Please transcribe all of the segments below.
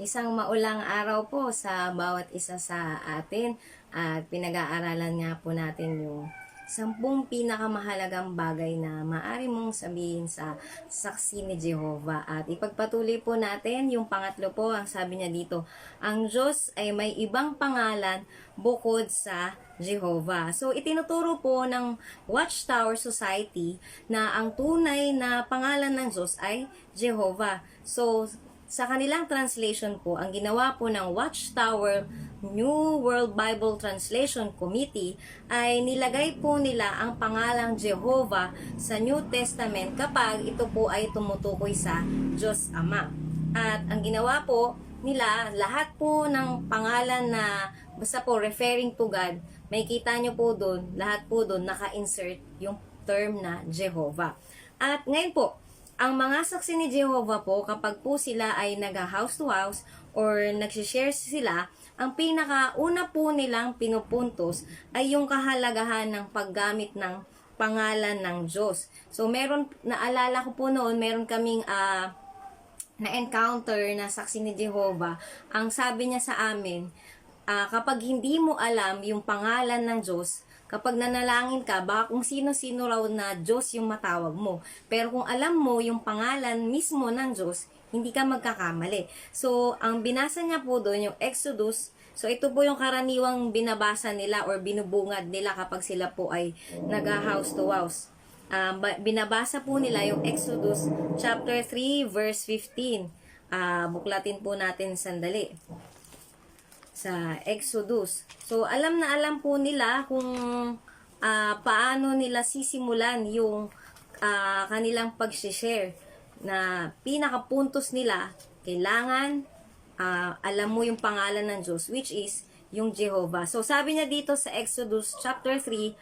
Isang maulang araw po sa bawat isa sa atin at pinag-aaralan nga po natin yung sampung pinakamahalagang bagay na maaari mong sabihin sa saksi ni Jehovah. At ipagpatuloy po natin yung pangatlo po, ang sabi niya dito, ang Diyos ay may ibang pangalan bukod sa Jehovah. So, itinuturo po ng Watchtower Society na ang tunay na pangalan ng Diyos ay Jehovah. So, sa kanilang translation po, ang ginawa po ng Watchtower New World Bible Translation Committee ay nilagay po nila ang pangalang Jehovah sa New Testament kapag ito po ay tumutukoy sa Diyos Ama. At ang ginawa po nila, lahat po ng pangalan na basta po referring to God, may kita nyo po doon, lahat po doon naka-insert yung term na Jehovah. At ngayon po, ang mga saksi ni Jehovah po, kapag po sila ay nag-house to house or nagsishare sila, ang pinakauna po nilang pinupuntos ay yung kahalagahan ng paggamit ng pangalan ng Diyos. So, meron, naalala ko po noon, meron kaming ah, na-encounter na saksi ni Jehovah. Ang sabi niya sa amin, ah, kapag hindi mo alam yung pangalan ng Diyos, kapag nanalangin ka, baka kung sino-sino raw na Diyos yung matawag mo. Pero kung alam mo yung pangalan mismo ng Diyos, hindi ka magkakamali. So, ang binasa niya po doon, yung Exodus, so ito po yung karaniwang binabasa nila or binubungad nila kapag sila po ay nag-house to house. Ba- binabasa po nila yung Exodus chapter 3 verse 15. Ah, buklatin po natin sandali sa Exodus. So, alam na alam po nila kung ah, paano nila sisimulan yung ah, kanilang pag-share na pinakapuntos nila, kailangan ah, alam mo yung pangalan ng Diyos, which is yung Jehovah. So, sabi niya dito sa Exodus chapter 3,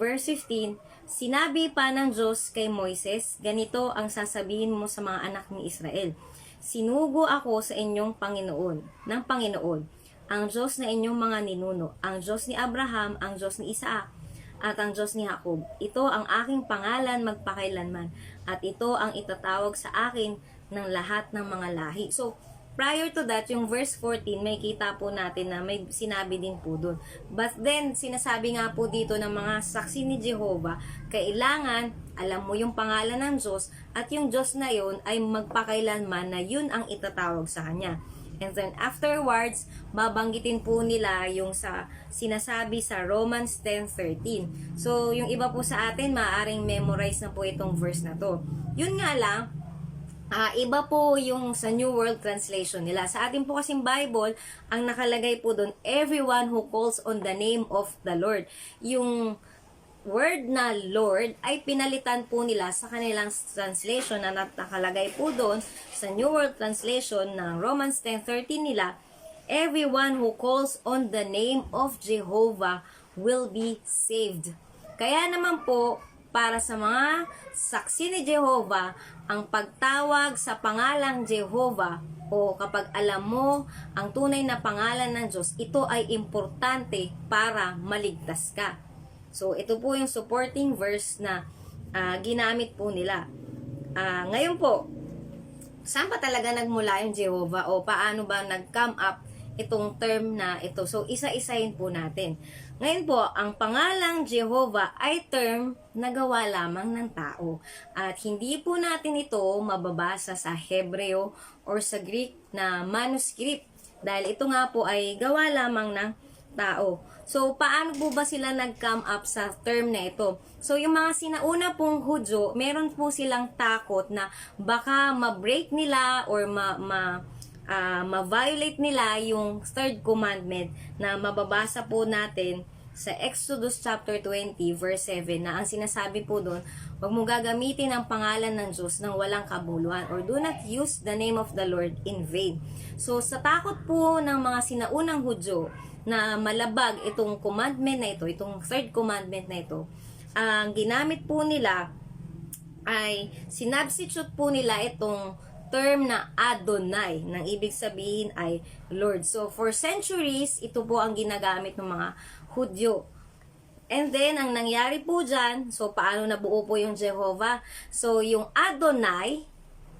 verse 15, Sinabi pa ng Diyos kay Moises, ganito ang sasabihin mo sa mga anak ni Israel. Sinugo ako sa inyong Panginoon, ng Panginoon, ang Diyos na inyong mga ninuno, ang Diyos ni Abraham, ang Diyos ni Isaac, at ang Diyos ni Jacob. Ito ang aking pangalan magpakailanman, at ito ang itatawag sa akin ng lahat ng mga lahi. So, prior to that, yung verse 14, may kita po natin na may sinabi din po doon. But then, sinasabi nga po dito ng mga saksi ni Jehovah, kailangan alam mo yung pangalan ng Diyos at yung Diyos na yun ay magpakailanman na yun ang itatawag sa Kanya. And then afterwards, babanggitin po nila yung sa sinasabi sa Romans 10.13. So, yung iba po sa atin, maaaring memorize na po itong verse na to. Yun nga lang, Ah, iba po yung sa New World Translation nila. Sa atin po kasing Bible, ang nakalagay po doon, everyone who calls on the name of the Lord. Yung word na Lord ay pinalitan po nila sa kanilang translation na nakalagay po doon sa New World Translation ng Romans 10.13 nila, everyone who calls on the name of Jehovah will be saved. Kaya naman po, para sa mga saksi ni Jehovah, ang pagtawag sa pangalang Jehovah o kapag alam mo ang tunay na pangalan ng Diyos, ito ay importante para maligtas ka. So, ito po yung supporting verse na ah, ginamit po nila. Ah, ngayon po, saan pa talaga nagmula yung Jehovah o paano ba nag-come up itong term na ito? So, isa-isahin po natin. Ngayon po, ang pangalang Jehovah ay term na gawa lamang ng tao. At hindi po natin ito mababasa sa Hebreo or sa Greek na manuscript. Dahil ito nga po ay gawa lamang ng tao. So, paano po ba sila nag-come up sa term na ito? So, yung mga sinauna pong Hudyo, meron po silang takot na baka ma-break nila or ma, ma ah, ma-violate nila yung third commandment na mababasa po natin sa Exodus chapter 20 verse 7 na ang sinasabi po doon, huwag mo gagamitin ang pangalan ng Diyos ng walang kabuluhan or do not use the name of the Lord in vain. So sa takot po ng mga sinaunang Hudyo na malabag itong commandment na ito, itong third commandment na ito, ang ginamit po nila ay sinubstitute po nila itong term na Adonai, nang ibig sabihin ay Lord. So, for centuries, ito po ang ginagamit ng mga Hudyo. And then, ang nangyari po dyan, so paano nabuo po yung Jehovah? So, yung Adonai,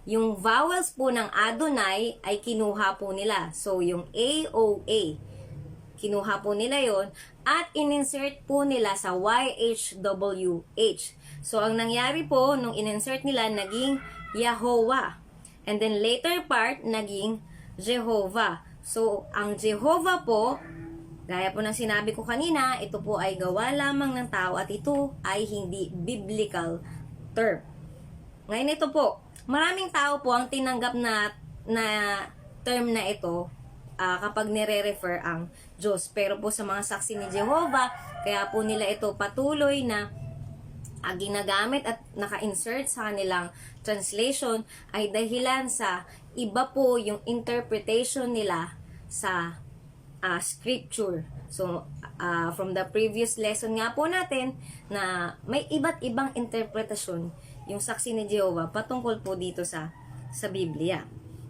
yung vowels po ng Adonai ay kinuha po nila. So, yung AOA, kinuha po nila yon at in-insert po nila sa YHWH. So, ang nangyari po, nung in-insert nila, naging Yahweh. And then later part, naging Jehovah. So, ang Jehovah po, gaya po ng sinabi ko kanina, ito po ay gawa lamang ng tao at ito ay hindi biblical term. Ngayon ito po, maraming tao po ang tinanggap na, na term na ito ah, kapag nire-refer ang Diyos. Pero po sa mga saksi ni Jehovah, kaya po nila ito patuloy na ah, ginagamit at naka-insert sa kanilang translation ay dahilan sa iba po yung interpretation nila sa ah, scripture. So, ah, from the previous lesson nga po natin na may iba't ibang interpretasyon yung saksi ni Jehovah patungkol po dito sa sa Biblia.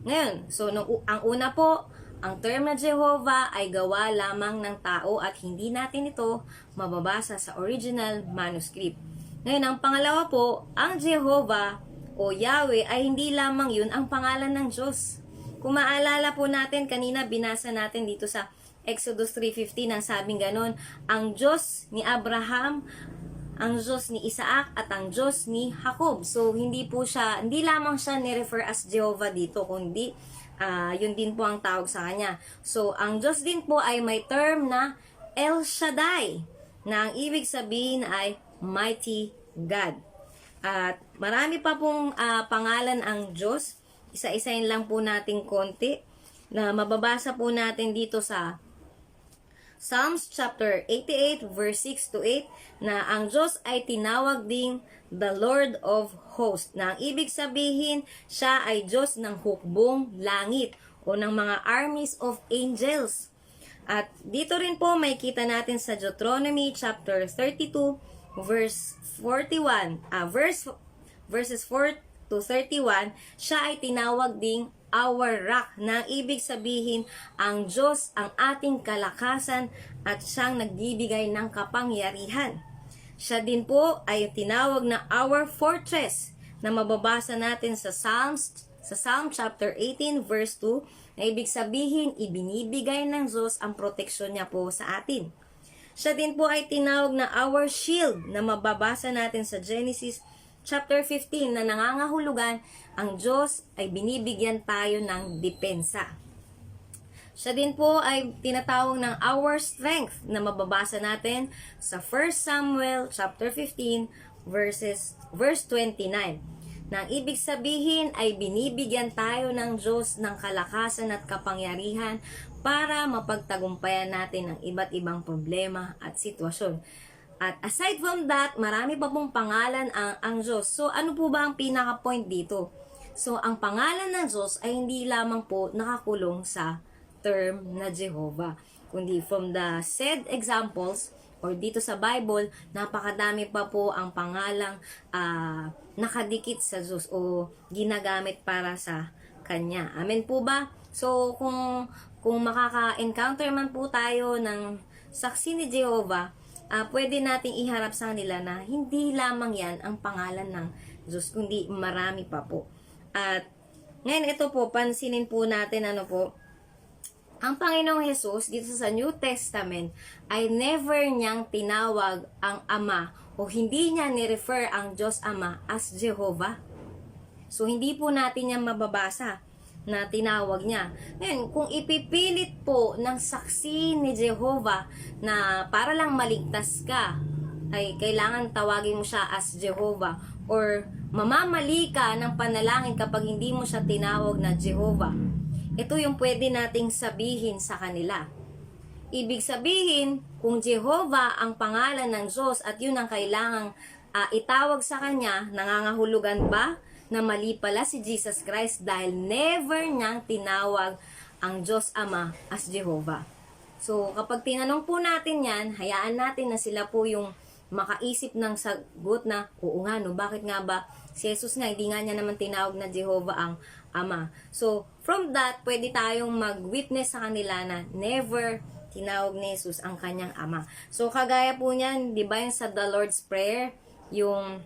Ngayon, so nung, ang una po, ang term na Jehovah ay gawa lamang ng tao at hindi natin ito mababasa sa original manuscript. Ngayon, ang pangalawa po, ang Jehovah o Yahweh ay hindi lamang yun ang pangalan ng Diyos. Kung maalala po natin, kanina binasa natin dito sa Exodus 3.15 ang sabing ganon, ang Diyos ni Abraham, ang Diyos ni Isaac at ang Diyos ni Jacob. So, hindi po siya, hindi lamang siya ni-refer as Jehovah dito, kundi ah, yun din po ang tawag sa kanya. So, ang Diyos din po ay may term na El Shaddai, na ang ibig sabihin ay Mighty God. At marami pa pong ah, pangalan ang Diyos. Isa-isayin lang po nating konti na mababasa po natin dito sa Psalms chapter 88 verse 6 to 8 na ang Diyos ay tinawag ding the Lord of Hosts na ang ibig sabihin siya ay Diyos ng hukbong langit o ng mga armies of angels. At dito rin po may kita natin sa Deuteronomy chapter 32 verse 41, ah, verse verses 4 to 31, siya ay tinawag ding our rock na ibig sabihin ang Diyos ang ating kalakasan at siyang nagbibigay ng kapangyarihan. Siya din po ay tinawag na our fortress na mababasa natin sa Psalms sa Psalm chapter 18 verse 2 na ibig sabihin ibinibigay ng Diyos ang proteksyon niya po sa atin. Siya din po ay tinawag na our shield na mababasa natin sa Genesis chapter 15 na nangangahulugan ang Diyos ay binibigyan tayo ng depensa. Siya din po ay tinatawag ng our strength na mababasa natin sa 1 Samuel chapter 15 verses verse 29. Na ang ibig sabihin ay binibigyan tayo ng Diyos ng kalakasan at kapangyarihan para mapagtagumpayan natin ang iba't ibang problema at sitwasyon. At aside from that, marami pa pong pangalan ang, ang Diyos. So, ano po ba ang pinaka-point dito? So, ang pangalan ng Diyos ay hindi lamang po nakakulong sa term na Jehovah. Kundi from the said examples, or dito sa Bible, napakadami pa po ang pangalang ah, nakadikit sa Diyos o ginagamit para sa Kanya. Amen po ba? So, kung, kung makaka-encounter man po tayo ng saksi ni Jehovah, ah, pwede nating iharap sa kanila na hindi lamang yan ang pangalan ng Diyos, kundi marami pa po. At ngayon ito po, pansinin po natin ano po, ang Panginoong Jesus dito sa New Testament ay never niyang tinawag ang Ama o hindi niya ni-refer ang Diyos Ama as Jehovah. So, hindi po natin yan mababasa na tinawag niya. Ngayon, kung ipipilit po ng saksi ni Jehovah na para lang maligtas ka, ay kailangan tawagin mo siya as Jehovah or mamamali ka ng panalangin kapag hindi mo siya tinawag na Jehovah. Ito yung pwede nating sabihin sa kanila. Ibig sabihin, kung Jehovah ang pangalan ng Diyos at yun ang kailangang ah, itawag sa Kanya, nangangahulugan ba na mali pala si Jesus Christ dahil never niyang tinawag ang Diyos Ama as Jehovah. So, kapag tinanong po natin yan, hayaan natin na sila po yung makaisip ng sagot na, oo nga no, bakit nga ba si Jesus nga, hindi nga niya naman tinawag na Jehovah ang Ama. So, from that, pwede tayong mag-witness sa kanila na never tinawag ni Jesus ang kanyang Ama. So, kagaya po niyan, di ba yung sa The Lord's Prayer, yung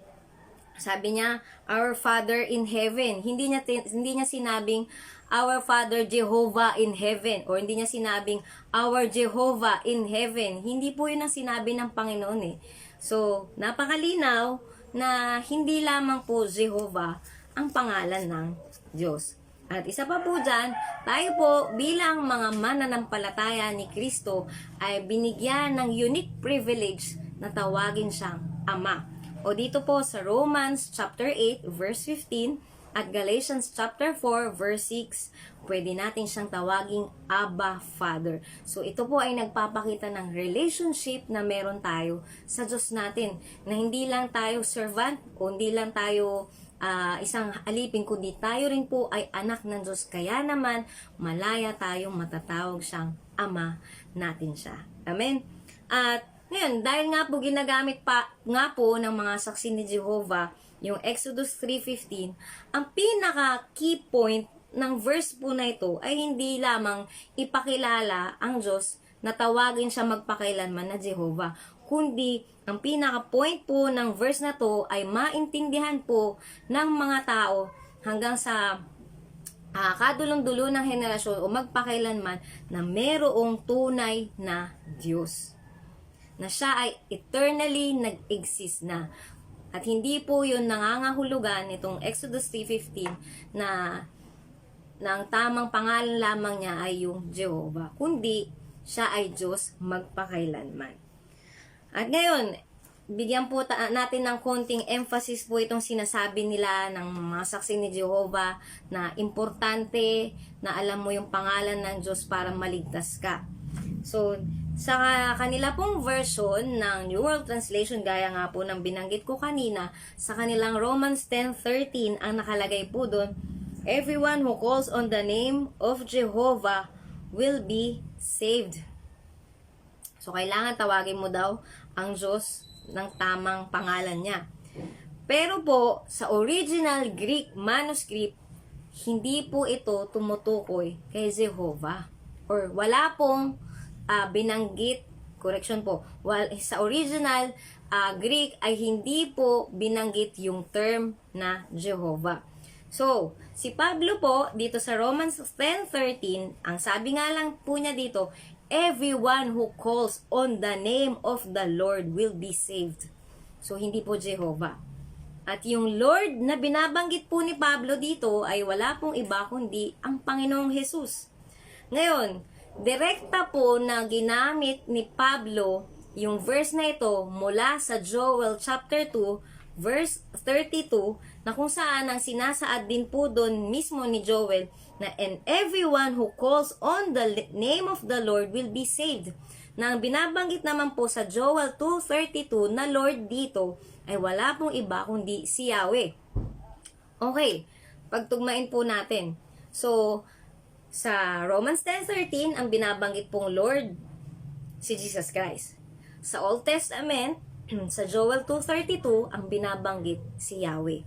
Sabi niya, Our Father in Heaven. Hindi niya, hindi niya sinabing, Our Father Jehovah in Heaven. Or hindi niya sinabing, Our Jehovah in Heaven. Hindi po yun ang sinabi ng Panginoon eh. So, napakalinaw na hindi lamang po Jehovah ang pangalan ng Diyos. At isa pa po dyan, tayo po bilang mga mananampalataya ni Kristo ay binigyan ng unique privilege na tawagin siyang Ama. O dito po sa Romans chapter 8 verse 15 at Galatians chapter 4 verse 6, pwede natin siyang tawaging Abba Father. So ito po ay nagpapakita ng relationship na meron tayo sa Diyos natin. Na hindi lang tayo servant o hindi lang tayo ah, isang alipin, kundi tayo rin po ay anak ng Diyos. Kaya naman, malaya tayong matatawag siyang Ama natin siya. Amen? At ngayon, dahil nga po ginagamit pa nga po ng mga saksi ni Jehovah, yung Exodus 3.15, ang pinaka key point ng verse po na ito ay hindi lamang ipakilala ang Diyos na tawagin siya magpakailanman na Jehovah, kundi ang pinaka-point po ng verse na to ay maintindihan po ng mga tao hanggang sa ah, kadulong-dulo ng henerasyon o magpakailanman na merong tunay na Diyos. Na siya ay eternally nag-exist na. At hindi po yun nangangahulugan itong Exodus 3.15 na na ang tamang pangalan lamang niya ay yung Jehovah, kundi siya ay Diyos magpakailanman. At ngayon, bigyan po ta- natin ng konting emphasis po itong sinasabi nila ng mga saksi ni Jehovah na importante na alam mo yung pangalan ng Diyos para maligtas ka. So, sa kanila pong version ng New World Translation, gaya nga po ng binanggit ko kanina, sa kanilang Romans 10.13, ang nakalagay po doon, Everyone who calls on the name of Jehovah will be saved. So, kailangan tawagin mo daw ang Diyos ng tamang pangalan niya. Pero po, sa original Greek manuscript, hindi po ito tumutukoy kay Jehovah. Or wala pong ah, binanggit, correction po, while sa original ah, Greek ay hindi po binanggit yung term na Jehovah. So, si Pablo po, dito sa Romans 10.13, ang sabi nga lang po niya dito, Everyone who calls on the name of the Lord will be saved. So, hindi po Jehovah. At yung Lord na binabanggit po ni Pablo dito ay wala pong iba kundi ang Panginoong Jesus. Ngayon, direkta po na ginamit ni Pablo yung verse na ito mula sa Joel chapter 2 verse 32 na kung saan ang sinasaad din po doon mismo ni Joel na and everyone who calls on the name of the Lord will be saved. Na ang binabanggit naman po sa Joel 2.32 na Lord dito ay wala pong iba kundi si Yahweh. Okay, pagtugmain po natin. So, sa Romans 10.13, ang binabanggit pong Lord, si Jesus Christ. Sa Old Testament, sa Joel 2.32, ang binabanggit si Yahweh.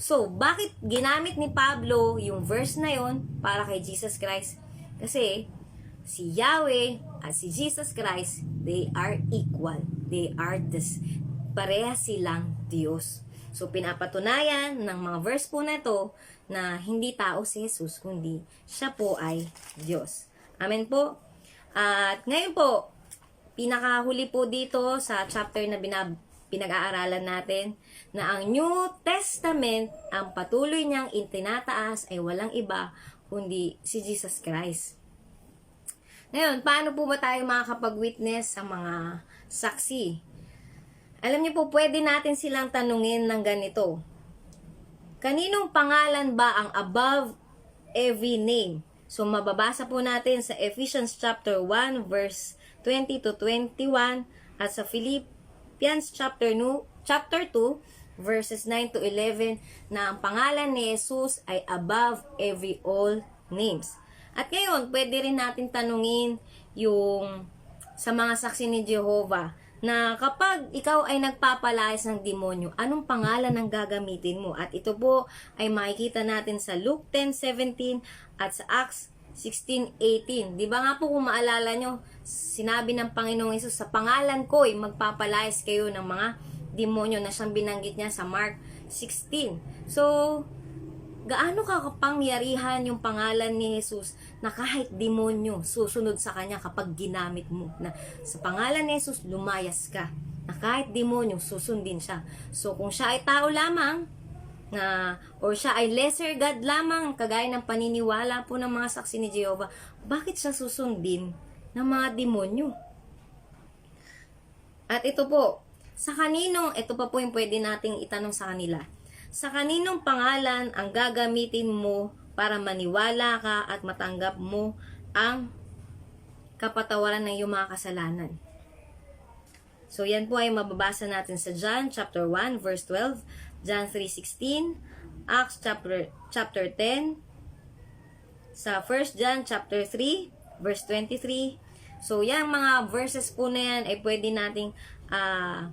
So, bakit ginamit ni Pablo yung verse na yon para kay Jesus Christ? Kasi, si Yahweh at si Jesus Christ, they are equal. They are this. Pareha silang Diyos. So, pinapatunayan ng mga verse po na ito na hindi tao si Jesus, kundi siya po ay Diyos. Amen po. At ngayon po, pinakahuli po dito sa chapter na binab pinag-aaralan natin na ang New Testament, ang patuloy niyang itinataas ay walang iba kundi si Jesus Christ. Ngayon, paano po ba tayo makakapag-witness sa mga saksi? Alam niyo po, pwede natin silang tanungin ng ganito. Kaninong pangalan ba ang above every name? So, mababasa po natin sa Ephesians chapter 1 verse 20 to 21 at sa Philippians chapter, nu, chapter 2 verses 9 to 11 na ang pangalan ni Jesus ay above every all names. At ngayon, pwede rin natin tanungin yung sa mga saksi ni Jehovah na kapag ikaw ay nagpapalayas ng demonyo, anong pangalan ang gagamitin mo? At ito po ay makikita natin sa Luke 10:17 at sa Acts 16:18. 'Di ba nga po kung maalala nyo, sinabi ng Panginoong Hesus sa pangalan ko ay magpapalayas kayo ng mga demonyo na siyang binanggit niya sa Mark 16. So, gaano ka kapangyarihan yung pangalan ni Jesus na kahit demonyo susunod sa kanya kapag ginamit mo na? Sa pangalan ni Jesus lumayas ka. Na kahit demonyo susundin siya. So kung siya ay tao lamang na or siya ay lesser God lamang kagaya ng paniniwala po ng mga saksi ni Jehovah bakit siya susundin ng mga demonyo? At ito po sa kaninong ito pa po yung pwede nating itanong sa kanila sa kaninong pangalan ang gagamitin mo para maniwala ka at matanggap mo ang kapatawaran ng iyong mga kasalanan. So yan po ay mababasa natin sa John chapter 1 verse 12, John 3:16, Acts chapter chapter 10, sa 1 John chapter 3 verse 23. So yan mga verses po na yan ay pwede nating ah,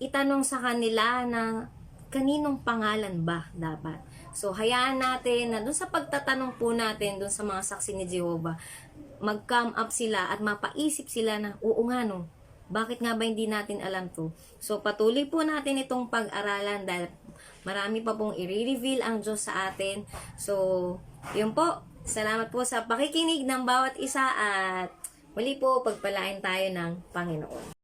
itanong sa kanila na kaninong pangalan ba dapat. So, hayaan natin na dun sa pagtatanong po natin dun sa mga saksi ni Jehovah, mag-come up sila at mapaisip sila na, oo nga no, bakit nga ba hindi natin alam to? So, patuloy po natin itong pag-aralan dahil marami pa pong i-reveal ang Diyos sa atin. So, yun po. Salamat po sa pakikinig ng bawat isa at muli po pagpalain tayo ng Panginoon.